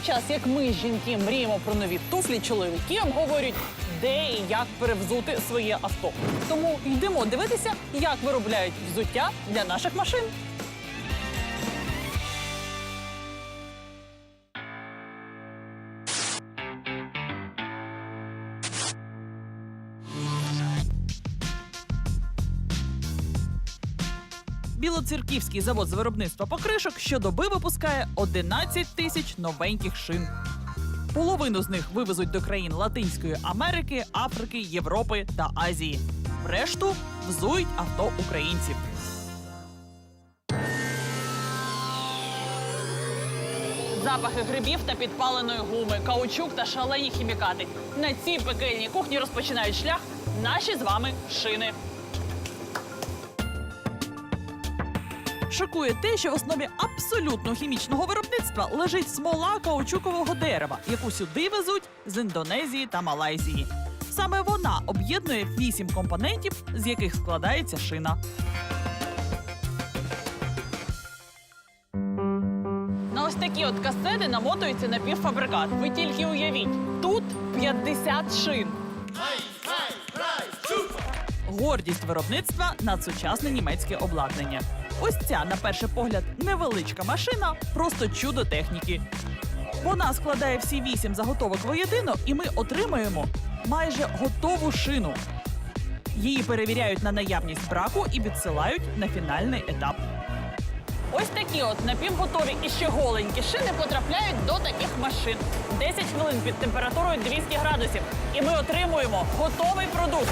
той час, як ми, жінки, мріємо про нові туфлі, чоловіки говорять де і як перевзути своє авто. Тому йдемо дивитися, як виробляють взуття для наших машин. Білоцерківський завод з виробництва покришок щодоби випускає 11 тисяч новеньких шин. Половину з них вивезуть до країн Латинської Америки, Африки, Європи та Азії. Решту взують авто українців. Запахи грибів та підпаленої гуми, каучук та шалені хімікати. На цій пекельній кухні розпочинають шлях наші з вами шини. Шокує те, що в основі абсолютно хімічного виробництва лежить смола каучукового дерева, яку сюди везуть з Індонезії та Малайзії. Саме вона об'єднує вісім компонентів, з яких складається шина. На ось такі от касети намотується напівфабрикат. Ви тільки уявіть, тут 50 шин. Гордість виробництва надсучасне німецьке обладнання. Ось ця, на перший погляд, невеличка машина, просто чудо техніки. Вона складає всі вісім заготовок воєдино, і ми отримаємо майже готову шину. Її перевіряють на наявність браку і відсилають на фінальний етап. Ось такі от напівготові і ще голенькі шини потрапляють до таких машин. 10 хвилин під температурою 200 градусів. І ми отримуємо готовий продукт.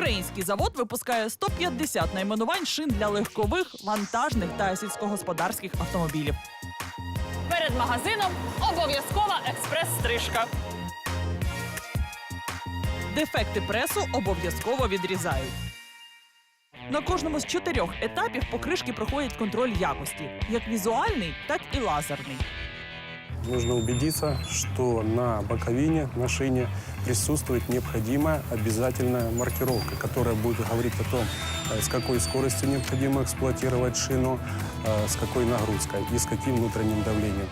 Український завод випускає 150 найменувань шин для легкових, вантажних та сільськогосподарських автомобілів. Перед магазином обов'язкова експрес-стрижка. Дефекти пресу обов'язково відрізають. На кожному з чотирьох етапів покришки проходять контроль якості, як візуальний, так і лазерний Нужно убедиться, что на боковине, на шине присутствует необходимая обязательная маркировка, которая будет говорить о том, э, с какой скоростью необходимо эксплуатировать шину, э, с какой нагрузкой и с каким внутренним давлением.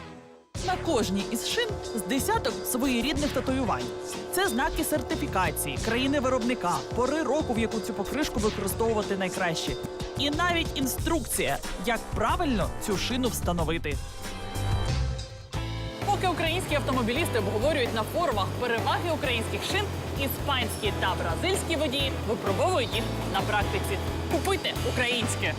На кожній із шин з десяток своєрідних татуювань. Це знаки сертифікації, країни виробника, пори року, в яку цю покришку використовувати найкраще. І навіть інструкція, як правильно цю шину встановити. Поки українські автомобілісти обговорюють на форумах переваги українських шин, іспанські та бразильські водії випробовують їх на практиці. Купуйте українське.